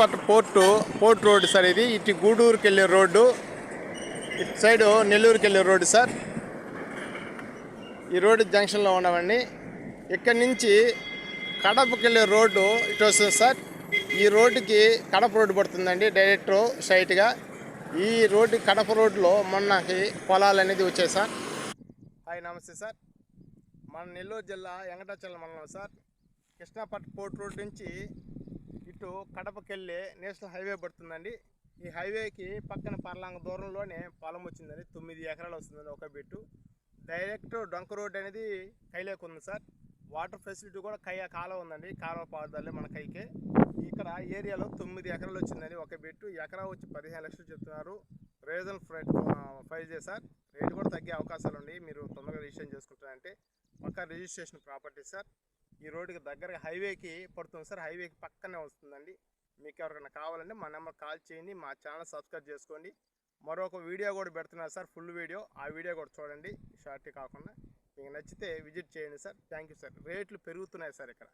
పట్ port port road sir ఇది. ఇటు గూడూరుకి వెళ్ళే రోడ్డు. ఇటు సైడు నెల్లూరుకి వెళ్ళే రోడ్డు సార్. ఈ రోడ్డు జంక్షన్లో ఉన్నామండి ఇక్కడ నుంచి కడపకి వెళ్ళే రోడ్డు ఇటు వస్తుంది సార్. ఈ రోడ్డుకి కడప రోడ్డు పడుతుందండి డైరెక్ట్ స్ట్రైట్గా. ఈ రోడ్డు కడప రోడ్డులో మొన్నకి పొలాలు అనేది వచ్చాయి సార్. హాయ్ నమస్తే సార్. మన నెల్లూరు జిల్లా వెంకటాచలం మండలం సార్. కృష్ణాపట్ పోర్ట్ రోడ్ నుంచి ఇటు కడపకెళ్ళి నేషనల్ హైవే పడుతుందండి. ఈ హైవేకి పక్కన పర్లాంగ దూరంలోనే పొలం వచ్చిందండి. తొమ్మిది ఎకరాలు వస్తుందండి ఒక బిట్టు. డైరెక్ట్ డొంక రోడ్ అనేది కైలేకు ఉంది సార్. వాటర్ ఫెసిలిటీ కూడా కై కాలువ ఉందండి. కాలువ పారుదలే మన కైకే. ఇక్కడ ఏరియాలో తొమ్మిది ఎకరాలు వచ్చిందండి ఒక బిట్టు. ఎకరా వచ్చి పదిహేను లక్షలు చెప్తున్నారు. రీజనల్ ఫ్రైట్ ఫైల్ చేశారు. రేటు కూడా తగ్గే అవకాశాలు ఉన్నాయి. మీరు తొందరగా రిజిస్ట్రేషన్ చేసుకుంటారంటే. పక్క రిజిస్ట్రేషన్ ప్రాపర్టీ సార్. ఈ రోడ్డుకి దగ్గరగా హైవేకి పడుతుంది సార్. హైవేకి పక్కనే వస్తుందండి. మీకు ఎవరికైనా కావాలంటే మా నెంబర్ కాల్ చేయండి మా ఛానల్ సబ్స్క్రైబ్ చేసుకోండి. మరొక వీడియో కూడా పెడుతున్నారు సార్ ఫుల్ వీడియో. ఆ వీడియో కూడా చూడండి. షార్ట్ కాకుండా మీకు నచ్చితే విజిట్ చేయండి సార్. Thank you sir. రేట్లు పెరుగుతున్నాయి సార్ ఇక్కడ.